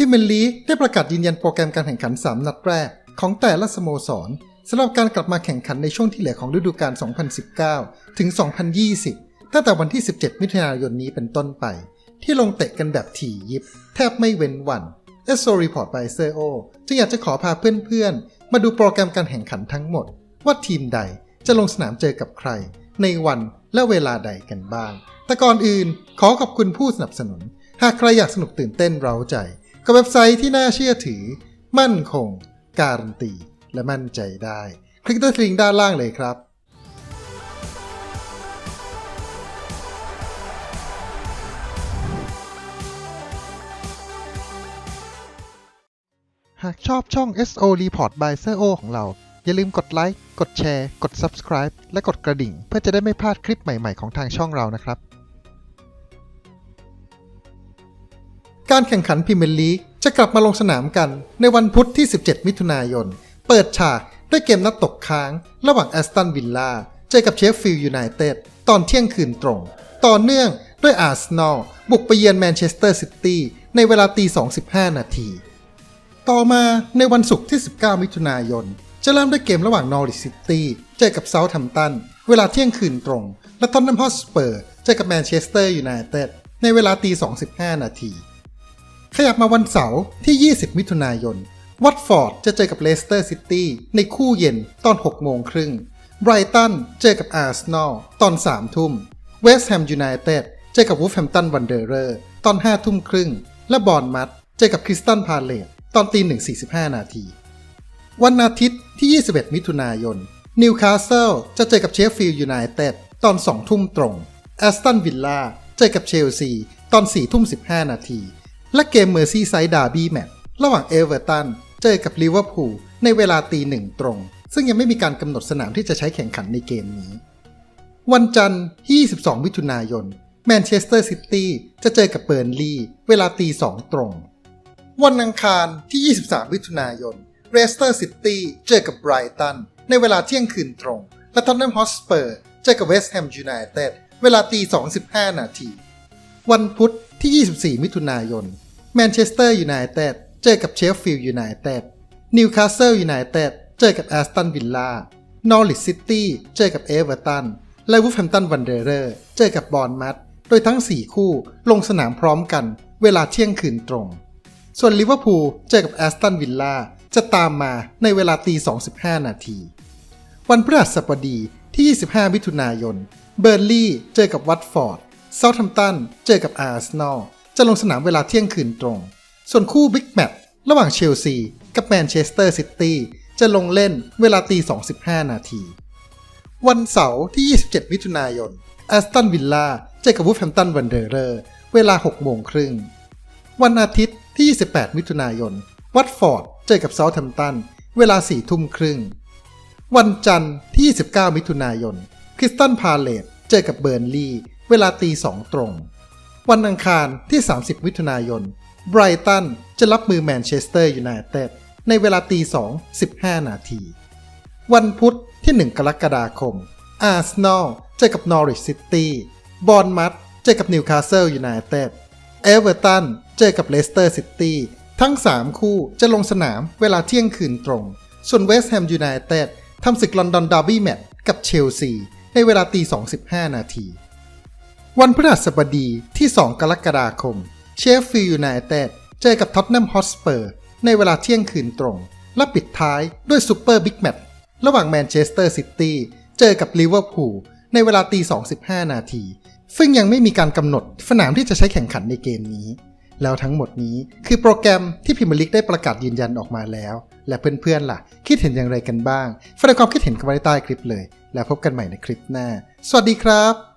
พิมเมลีได้ประกาศยืนยันโปรแกรมการแข่งขัน 3 นัดแรก ของแต่ละสโมสรสำหรับการกลับมาแข่งขันในช่วงที่เหลือของฤดูกาล 2019 ถึง 2020 ตั้งแต่วันที่ 17 มิถุนายนนี้เป็นต้นไป ที่ลงเตะกันแบบถี่ยิบ แทบไม่เว้นวัน s o Report by s e o จึงอยากจะขอพาเพื่อนๆ มาดูโปรแกรมการแข่งขันทั้งหมด ว่าทีมใดจะลงสนามเจอกับใคร ในวันและเวลาใดกันบ้าง แต่ก่อนอื่นขอขอบคุณผู้สนับสนุน หากใครอยากสนุกตื่นเต้นเร้าใจ กับเว็บไซต์ที่น่าเชื่อถือ มั่นคง การันตี และมั่นใจได้ คลิกที่ลิงก์ด้านล่างเลยครับหากชอบช่อง SO Report by s e o ของเรา อย่าลืมกดไลค์ กดแชร์ กด Subscribe และกดกระดิ่ง เพื่อจะได้ไม่พลาดคลิปใหม่ๆของทางช่องเรานะครับ การแข่งขันพรีเมียร์ลีกจะกลับมาลงสนามกันในวันพุธที่ 17 มิถุนายน เปิดฉากด้วยเกมนัดตกค้าง ระหว่างแอสตันวิลล่าเจอกับเชฟฟิลด์ยูไนเต็ดตอนเที่ยงคืนตรง ต่อเนื่องด้วยอาร์เซนอลบุกไปเยือนแมนเชสเตอร์ซิตี้ในเวลาตี 2.15 นาที ต่อมาในวันศุกร์ที่ 19 มิถุนายน จะเริ่มด้วยเกมระหว่างนอริสซิตี้เจอกับเซาท์แฮมป์ตันเวลาเที่ยงคืนตรง และทอตแนมฮอสเปอร์เจอกับแมนเชสเตอร์ยูไนเต็ดในเวลาตี 2.15 นาที ขยับมาวันเสาร์ที่ 20 มิถุนายน วัตฟอร์ดจะเจอกับเลสเตอร์ซิตี้ในคู่เย็นตอน 6 โมงครึ่ง ไบรตันเจอกับอาร์เซนอลตอน 3 ทุ่ม เวสต์แฮมยูไนเต็ดเจอกับวูฟแฮมตันวันเดอร์เรอร์ตอน 5 ทุ่มครึ่ง และบอร์นมัดเจอกับคริสตันพาเลตตอนตี1.45 นาที วันอาทิตย์ที่ 21 มิถุนายน นิวคาสเซิลจะเจอกับเชฟฟิลด์ยูไนเต็ดตอน 2 ทุ่มตรงแอสตันวิลล่าเจอกับเชลซีตอน 4 ทุ่ม 15 นาที และเกมเมอร์ซี่ไซด์ดาร์บี้แมตช์ระหว่างเอเวอร์ตันเจอกับลิเวอร์พูลในเวลาตีหนึ่งตรง ซึ่งยังไม่มีการกำหนดสนามที่จะใช้แข่งขันในเกมนี้ วันจันทร์ที่22 มิถุนายนแมนเชสเตอร์ซิตี้จะเจอกับเบิร์นลีย์เวลาตีสองตรง วันอังคารที่ 23 มิถุนายนเรสเตอร์ซิตี้เจอกับไบรตันในเวลาเที่ยงคืนตรง และท็อตแนมฮอสเปอร์เจอกับเวสต์แฮมยูไนเต็ดเวลาตี2.15นาที วันพุธที่ 24 มิถุนายน แมนเชสเตอร์ยูไนเต็ดเจอกับเชฟฟิลด์ยูไนเต็ดนิวคาสเซิลยูไนเต็ดเจอกับแอสตันวิลล่านอริสซิตี้เจอกับเอเวอร์ตันและวูฟแฮมตันวันเดอร์เรอร์เจอกับบอนมัดโดยทั้ง 4 คู่ลงสนามพร้อมกัน เวลาเที่ยงคืนตรง ส่วนลิเวอร์พูลเจอกับแอสตันวิลล่าจะตามมาในเวลาตี 2.15 นาที วันพฤหัสบดีที่ 25 มิถุนายน เบอร์ลี่เจอกับวัตฟอร์ดเซาท์แฮมป์ตันเจอกับอาร์เซนอล จะลงสนามเวลาเที่ยงคืนตรง ส่วนคู่บิ๊กแมตช์ระหว่างเชลซีกับแมนเชสเตอร์ซิตี้จะลงเล่นเวลาตี 2.15 นาที วันเสาร์ที่ 27 มิถุนายนแอสตันวิลล่าเจอกับวูฟแฮมตันวันเดอร์เรอร์ เวลา 6 โมงครึ่ง วันอาทิตย์ที่ 28 มิถุนายน วัตฟอร์ดเจอกับเซาท์แฮมตัน เวลา 4 ทุ่มครึ่ง วันจันทร์ที่ 29 มิถุนายน คริสตันพาเลตเจอกับเบิร์นลีย์เวลาตี 2 ตรง วันอังคารที่ 30 มิถุนายน ไบรตันจะรับมือแมนเชสเตอร์ยูไนเต็ดในเวลาตี2 15 นาที วันพุธที่ 1 กรกฎาคม อาร์เซนอลเจอกับนอริ c ซิตี้ บอร์นมัดเจอกับนิวคาสเซิลยูไนเต็ด เอเวอร์ตันเจอกับเลสเตอร์ซิตี้ ทั้ง 3 คู่จะลงสนามเวลาเที่ยงคืนตรง ส่วนเวสต์แฮมยูไนเต็ดทำศึกลอนดอนดาร์บี้แมตช์กับเชลซีในเวลาตี2.15 นาที วันพฤหัสบดีที่ 2 กรกฎาคม เชฟฟิลด์ยูไนเต็ดเจอกับท็อตแนมฮอสเปอร์ในเวลาเที่ยงคืนตรง และปิดท้ายด้วยซูเปอร์บิ๊กแมตช์ระหว่างแมนเชสเตอร์ซิตี้เจอกับลิเวอร์พูลในเวลาตี2.15 นาที ซึ่งยังไม่มีการกำหนดสนามที่จะใช้แข่งขันในเกมนี้ แล้วทั้งหมดนี้คือโปรแกรมที่พิมลิกได้ประกาศยืนยันออกมาแล้ว และเพื่อนๆล่ะ คิดเห็นอย่างไรกันบ้างแสดงความคิดเห็นกันไว้ใต้คลิปเลย แล้วพบกันใหม่ในคลิปหน้า สวัสดีครับ